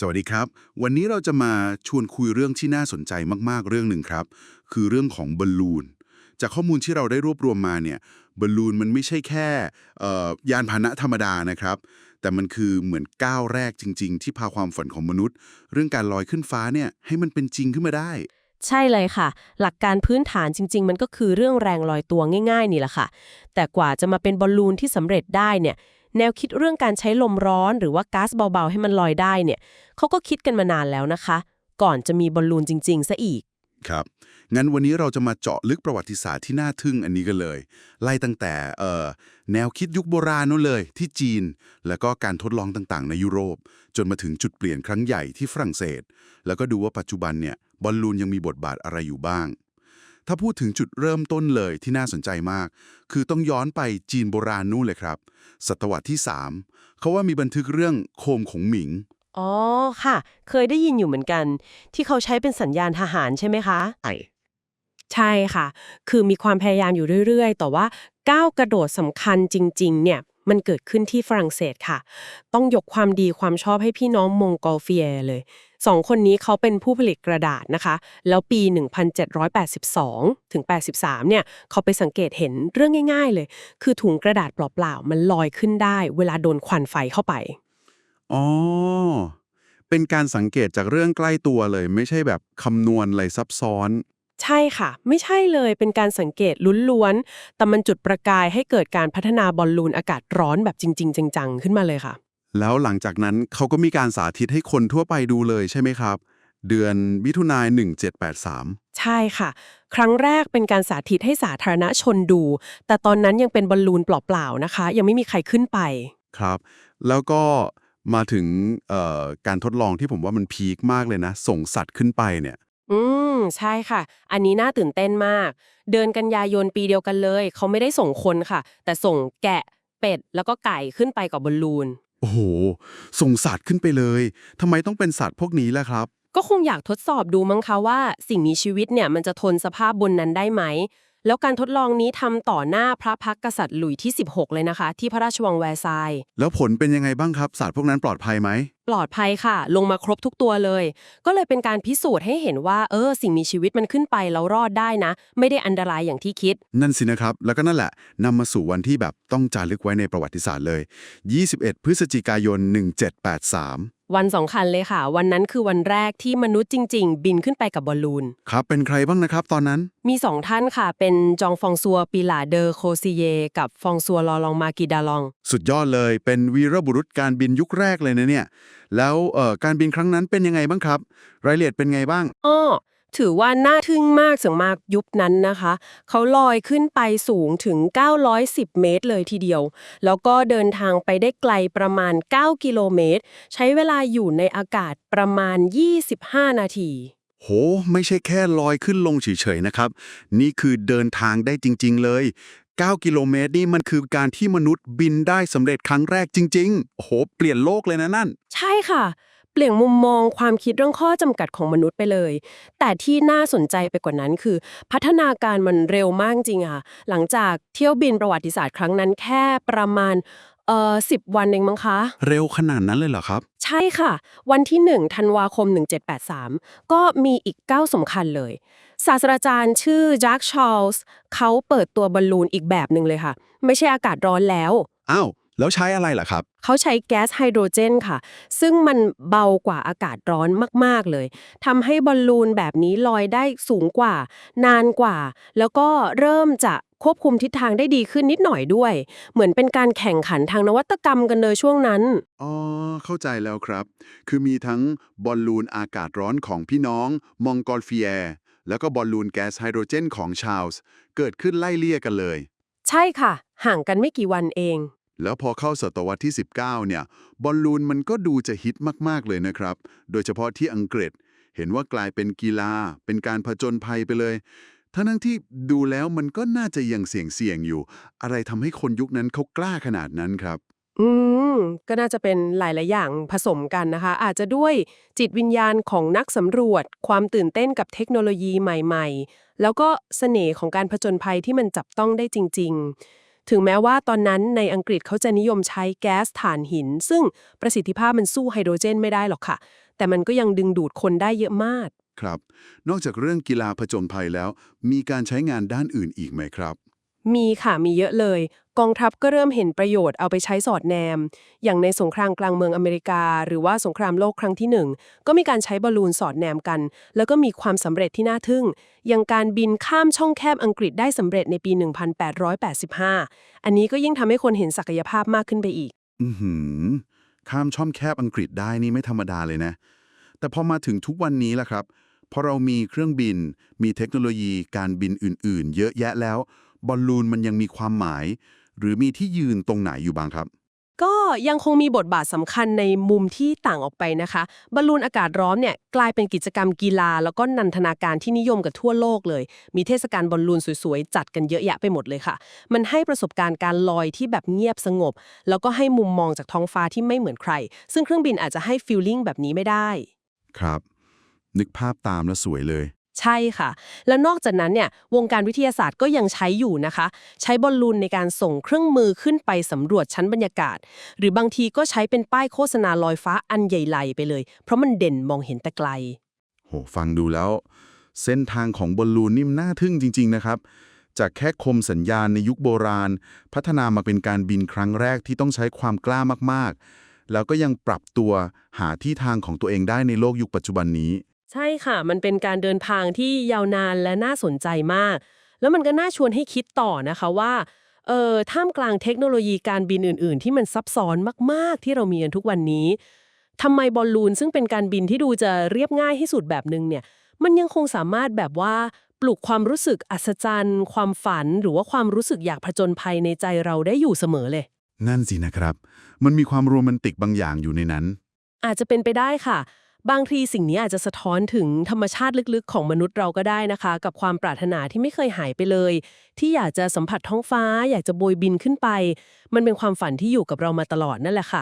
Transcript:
สวัสดีครับ วันนี้เราจะมาชวนคุยเรื่องที่น่าสนใจมาก ๆ เรื่องหนึ่งครับ คือเรื่องของบอลลูน จากข้อมูลที่เราได้รวบรวมมาเนี่ยบอลลูนมันไม่ใช่แค่ยานพาหนะธรรมดานะครับ แต่มันคือเหมือนก้าวแรกจริง ๆ ที่พาความฝันของมนุษย์ เรื่องการลอยขึ้นฟ้าเนี่ยให้มันเป็นจริงขึ้นมาได้ ใช่เลยค่ะ หลักการพื้นฐานจริง ๆ มันก็คือเรื่องแรงลอยตัวง่าย ๆ นี่แหละค่ะ แต่กว่าจะมาเป็นบอลลูนที่สำเร็จได้เนี่ย แนวคิดเรื่องการใช้ลมร้อน หรือว่าก๊าซเบาๆ ให้มันลอยได้เนี่ยเขาก็คิดกันมานานแล้วนะคะ ก่อนจะมีบอลลูนจริง ๆ ซะอีก ครับ งั้นวันนี้เราจะมาเจาะลึกประวัติศาสตร์ที่น่าทึ่งอันนี้กันเลย ไล่ตั้งแต่เอ่อแนวคิดยุคโบราณนู้นเลย ที่จีน แล้วก็การทดลองต่างๆ ในยุโรป จนมาถึงจุดเปลี่ยนครั้งใหญ่ที่ฝรั่งเศส แล้วก็ดูว่าปัจจุบันเนี่ยบอลลูนยังมีบทบาทอะไรอยู่บ้าง ถ้าพูดถึงจุดเริ่มต้นเลยที่น่าสนใจมาก คือต้องย้อนไปจีนโบราณนู่นเลยครับ ศตวรรษที่ 3 เขาว่ามีบันทึกเรื่องโคมของหมิง อ๋อค่ะ เคยได้ยินอยู่เหมือนกัน ที่เขาใช้เป็นสัญญาณทหารใช่ไหมคะไอใช่ค่ะ คือมีความพยายามอยู่เรื่อย ๆ แต่ว่าก้าวกระโดดสำคัญจริง ๆ เนี่ย มันเกิดขึ้นที่ฝรั่งเศสค่ะ ต้องยกความดีความชอบให้พี่น้องมงโกลเฟียเลยสองคนนี้เขาเป็นผู้ผลิตกระดาษนะคะ แล้วปี 1782 ถึง 83 เนี่ย เขาไปสังเกตเห็นเรื่องง่าย ๆ เลย คือถุงกระดาษเปล่าๆ มันลอยขึ้นได้ เวลาโดนควันไฟเข้าไป อ๋อ เป็นการสังเกตจากเรื่องใกล้ตัวเลย ไม่ใช่แบบคำนวณอะไรซับซ้อน ใช่ค่ะ ไม่ใช่เลยเป็นการสังเกตล้วนๆแต่มันจุดประกายให้เกิดการพัฒนาบอลลูนอากาศร้อนแบบจริง ๆ จังๆ ขึ้นมาเลยค่ะ แล้วหลังจากนั้นเขาก็มีการสาธิตให้คนทั่วไปดูเลยใช่ไหมครับ เดือนมิถุนายน1783 ใช่ค่ะ ครั้งแรกเป็นการสาธิตให้สาธารณชนดู แต่ตอนนั้นยังเป็นบอลลูนเปล่าๆนะคะ ยังไม่มีใครขึ้นไปครับ แล้วก็มาถึงเอ่อการทดลองที่ผมว่ามันพีคมากเลยนะ ส่งสัตว์ขึ้นไปเนี่ย อืม ใช่ค่ะ อันนี้น่าตื่นเต้นมาก เดือนกันยายนปีเดียวกันเลย เขาไม่ได้ส่งคนค่ะ แต่ส่งแกะเป็ด แล้วก็ไก่ขึ้นไปกับบอลลูน โอ้โห ส่งสัตว์ขึ้นไปเลยทำไมต้องเป็นสัตว์พวกนี้ล่ะครับ ก็คงอยากทดสอบดูมั้งคะว่า สิ่งมีชีวิตเนี่ยมันจะทนสภาพบนนั้นได้ไหม แล้วการทดลองนี้ทำต่อหน้าพระพักตร์กษัตริย์หลุยที่ 16 เลยนะคะ ที่พระราชวังแวร์ซายน์แล้วผลเป็นยังไงบ้างครับสัตว์พวกนั้นปลอดภัยไหม ปลอดภัยค่ะ ลงมาครบทุกตัวเลย ก็เลยเป็นการพิสูจน์ให้เห็นว่า เออ สิ่งมีชีวิตมันขึ้นไปแล้วรอดได้นะ ไม่ได้อันตรายอย่างที่คิด นั่นสินะครับ แล้วก็นั่นแหละนำมาสู่วันที่แบบต้องจารึกไว้ในประวัติศาสตร์เลย 21 พฤศจิกายน 1783วันสำคัญเลยค่ะ วันนั้นคือวันแรกที่มนุษย์จริง ๆ บินขึ้นไปกับบอลลูน ครับ เป็นใครบ้างนะครับ ตอนนั้น มีสองท่านค่ะ เป็นจองฟองซัวปีหลาเดอร์โคซิเย กับฟองซัวลอลองมากีดาลอง สุดยอดเลย เป็นวีรบุรุษการบินยุคแรกเลยนะเนี่ย แล้วเอ่อการบินครั้งนั้นเป็นยังไงบ้างครับ รายละเอียดเป็นไงบ้าง อ้อ ถือว่าน่าทึ่งมากเสียงมากยุคนั้นนะคะ เขาลอยขึ้นไปสูงถึง 910 เมตรเลยทีเดียว แล้วก็เดินทางไปได้ไกลประมาณ 9 กิโลเมตร ใช้เวลาอยู่ในอากาศประมาณ 25 นาที โห ไม่ใช่แค่ลอยขึ้นลงเฉยๆนะครับ นี่คือเดินทางได้จริง ๆ เลย 9 กิโลเมตรนี่มันคือการที่มนุษย์บินได้สำเร็จครั้งแรกจริง ๆโอ้โหเปลี่ยนโลกเลยนะนั่น ใช่ค่ะ เปลี่ยนมุมมองความคิดเรื่องข้อจำกัดของมนุษย์ไปเลย แต่ที่น่าสนใจไปกว่านั้นคือ พัฒนาการมันเร็วมากจริงอะค่ะ หลังจากเที่ยวบินประวัติศาสตร์ครั้งนั้นแค่ประมาณเอ่อสิวันเองมั้งคะ เร็วขนาดนั้นเลยเหรอครับ ใช่ค่ะ วันที่1ธันวาคม 1783 ก็มีอีกก้าวสำคัญเลย ศาสตราจารย์ชื่อจักชาร์ลส์เขาเปิดตัวบอลลูนอีกแบบหนึ่งเลยค่ะ ไม่ใช่อากาศร้อนแล้ว อ้าว แล้วใช้อะไรล่ะครับ เขาใช้แก๊สไฮโดรเจนค่ะ ซึ่งมันเบากว่าอากาศร้อนมาก ๆ เลยทำให้บอลลูนแบบนี้ลอยได้สูงกว่า นานกว่า แล้วก็เริ่มจะควบคุมทิศทางได้ดีขึ้นนิดหน่อยด้วย เหมือนเป็นการแข่งขันทางนวัตกรรมกันเลยช่วงนั้น อ๋อ เข้าใจแล้วครับ คือมีทั้งบอลลูนอากาศร้อนของพี่น้อง มองกอลเฟียแล้วก็บอลลูนแก๊สไฮโดรเจนของชาลส์เกิดขึ้นไล่เลี่ยกันเลย ใช่ค่ะ ห่างกันไม่กี่วันเอง แล้วพอเข้าศตวรรษที่ 19 เนี่ย บอลลูนมันก็ดูจะฮิตมาก ๆ เลยนะครับ โดยเฉพาะที่อังกฤษ เห็นว่ากลายเป็นกีฬา เป็นการผจญภัยไปเลย ทั้งที่ดูแล้วมันก็น่าจะยังเสี่ยงๆอยู่ อะไรทำให้คนยุคนั้นเขากล้าขนาดนั้นครับ อืม ก็น่าจะเป็นหลายๆอย่างผสมกันนะคะ อาจจะด้วยจิตวิญญาณของนักสำรวจ ความตื่นเต้นกับเทคโนโลยีใหม่ ๆ แล้วก็เสน่ห์ของการผจญภัยที่มันจับต้องได้จริง ๆ ถึงแม้ว่าตอนนั้นในอังกฤษเขาจะนิยมใช้แก๊สถ่านหิน ซึ่งประสิทธิภาพมันสู้ไฮโดรเจนไม่ได้หรอกค่ะ แต่มันก็ยังดึงดูดคนได้เยอะมาก ครับ นอกจากเรื่องกีฬาผจญภัยแล้ว มีการใช้งานด้านอื่นอีกไหมครับ มีค่ะมีเยอะเลย กองทัพก็เริ่มเห็นประโยชน์เอาไปใช้สอดแนม อย่างในสงครามกลางเมืองอเมริกา หรือว่าสงครามโลกครั้งที่หนึ่งก็มีการใช้บอลลูนสอดแนมกัน แล้วก็มีความสำเร็จที่น่าทึ่ง อย่างการบินข้ามช่องแคบอังกฤษได้สำเร็จในปี 1885 อันนี้ก็ยิ่งทำให้คนเห็นศักยภาพมากขึ้นไปอีก อือข้ามช่องแคบอังกฤษได้นี่ไม่ธรรมดาเลยนะ แต่พอมาถึงทุกวันนี้ล่ะครับพอเรามีเครื่องบิน มีเทคโนโลยีการบินอื่น ๆ เยอะแยะแล้ว บอลลูนมันยังมีความหมาย หรือมีที่ยืนตรงไหนอยู่บ้างครับ ก็ยังคงมีบทบาทสำคัญในมุมที่ต่างออกไปนะคะ บอลลูนอากาศร้อนเนี่ยกลายเป็นกิจกรรมกีฬา แล้วก็นันทนาการที่นิยมกับทั่วโลกเลย มีเทศกาลบอลลูนสวยๆ จัดกันเยอะแยะไปหมดเลยค่ะ มันให้ประสบการณ์การลอยที่แบบเงียบสงบ แล้วก็ให้มุมมองจากท้องฟ้าที่ไม่เหมือนใคร ซึ่งเครื่องบินอาจจะให้ฟีลลิ่งแบบนี้ไม่ได้ ครับ นึกภาพตามแล้วสวยเลย ใช่ค่ะ แล้วนอกจากนั้นเนี่ยวงการวิทยาศาสตร์ก็ยังใช้อยู่นะคะ ใช้บอลลูนในการส่งเครื่องมือขึ้นไปสำรวจชั้นบรรยากาศ หรือบางทีก็ใช้เป็นป้ายโฆษณาลอยฟ้าอันใหญ่ๆไปเลย เพราะมันเด่นมองเห็นแต่ไกล โหฟังดูแล้ว เส้นทางของบอลลูนนี่มันน่าทึ่งจริง ๆ นะครับ จากแค่คมสัญญาณในยุคโบราณ พัฒนามาเป็นการบินครั้งแรกที่ต้องใช้ความกล้ามากๆ แล้วก็ยังปรับตัวหาที่ทางของตัวเองได้ในโลกยุคปัจจุบันนี้ ใช่ค่ะ มันเป็นการเดินทางที่ยาวนานและน่าสนใจมาก แล้วมันก็น่าชวนให้คิดต่อนะคะว่าเออท่ามกลางเทคโนโลยีการบินอื่น ๆ ที่มันซับซ้อนมาก ๆ ที่เรามีกันทุกวันนี้ทำไมบอลลูนซึ่งเป็นการบินที่ดูจะเรียบง่ายที่สุดแบบนึงเนี่ย มันยังคงสามารถแบบว่าปลุกความรู้สึกอัศจรรย์ ความฝัน หรือว่าความรู้สึกอยากผจญภัยในใจเราได้อยู่เสมอเลย นั่นสินะครับ มันมีความโรแมนติกบางอย่างอยู่ในนั้น อาจจะเป็นไปได้ค่ะ บางทีสิ่งนี้อาจจะสะท้อนถึงธรรมชาติลึกๆ ของมนุษย์เราก็ได้นะคะ กับความปรารถนาที่ไม่เคยหายไปเลย ที่อยากจะสัมผัสท้องฟ้า อยากจะโบยบินขึ้นไป มันเป็นความฝันที่อยู่กับเรามาตลอดนั่นแหละค่ะ